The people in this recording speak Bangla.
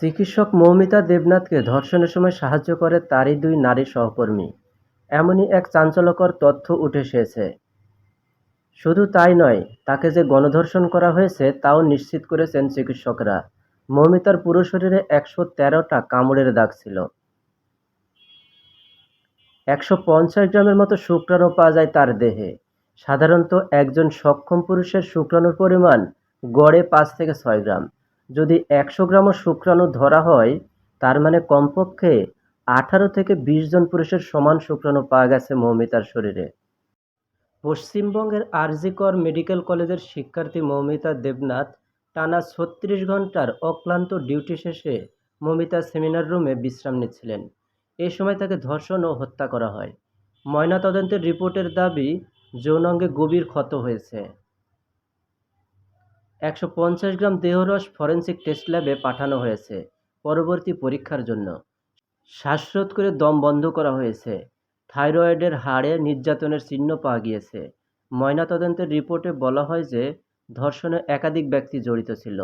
চিকিৎসক মৌমিতা দেবনাথকে ধর্ষণের সময় সাহায্য করে তারই দুই নারী সহকর্মী। এমনই এক চাঞ্চল্যকর তথ্য উঠে এসেছে। শুধু তাই নয়, তাকে যে গণধর্ষণ করা হয়েছে তাও নিশ্চিত করেছেন চিকিৎসকরা। মৌমিতার পুরো শরীরে একশো তেরোটা কামড়ের দাগ ছিল। একশো পঞ্চাশ গ্রামের মতো শুক্রাণু পাওয়া যায় তার দেহে। সাধারণত একজন সক্ষম পুরুষের শুক্রাণুর পরিমাণ গড়ে পাঁচ থেকে ছয় গ্রাম। যদি একশো গ্রামও শুক্রাণু ধরা হয়, তার মানে কমপক্ষে আঠারো থেকে বিশ জন পুরুষের সমান শুক্রাণু পাওয়া গেছে মৌমিতার শরীরে। পশ্চিমবঙ্গের আরজিকর মেডিকেল কলেজের শিক্ষার্থী মৌমিতা দেবনাথ টানা ছত্রিশ ঘণ্টার অক্লান্ত ডিউটি শেষে মৌমিতা সেমিনার রুমে বিশ্রাম নিচ্ছিলেন। এ সময় তাকে ধর্ষণ ও হত্যা করা হয়। ময়নাতদন্তের রিপোর্টের দাবি, যৌনাঙ্গে গভীর ক্ষত হয়েছে। একশো পঞ্চাশ গ্রাম দেহরস ফরেন্সিক টেস্ট ল্যাবে পাঠানো হয়েছে পরবর্তী পরীক্ষার জন্য। শ্বাসরোধ করে দম বন্ধ করা হয়েছে। থাইরয়েডের হাড়ে নির্যাতনের চিহ্ন পাওয়া গিয়েছে। ময়নাতদন্তের রিপোর্টে বলা হয় যে ধর্ষণে একাধিক ব্যক্তি জড়িত ছিল।